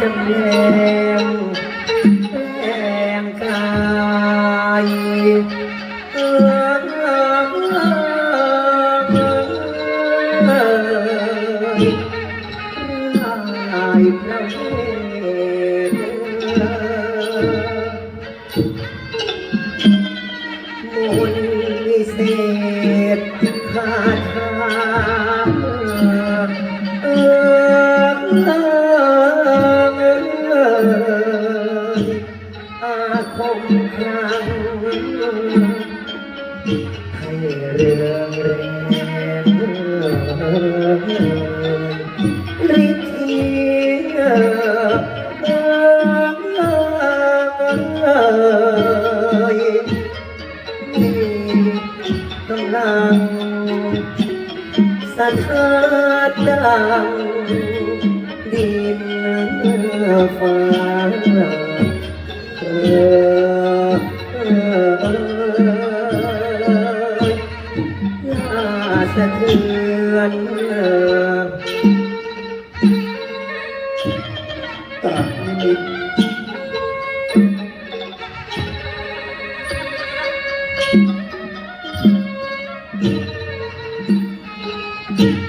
จำแรงแรงกายเออรายพระเมนวิเศษคาถา คมครั้งให้เรื่องแรงฤทธิเออมีกำลังสถานดังดินฟ้าะเทือนตรัสนิมิตเ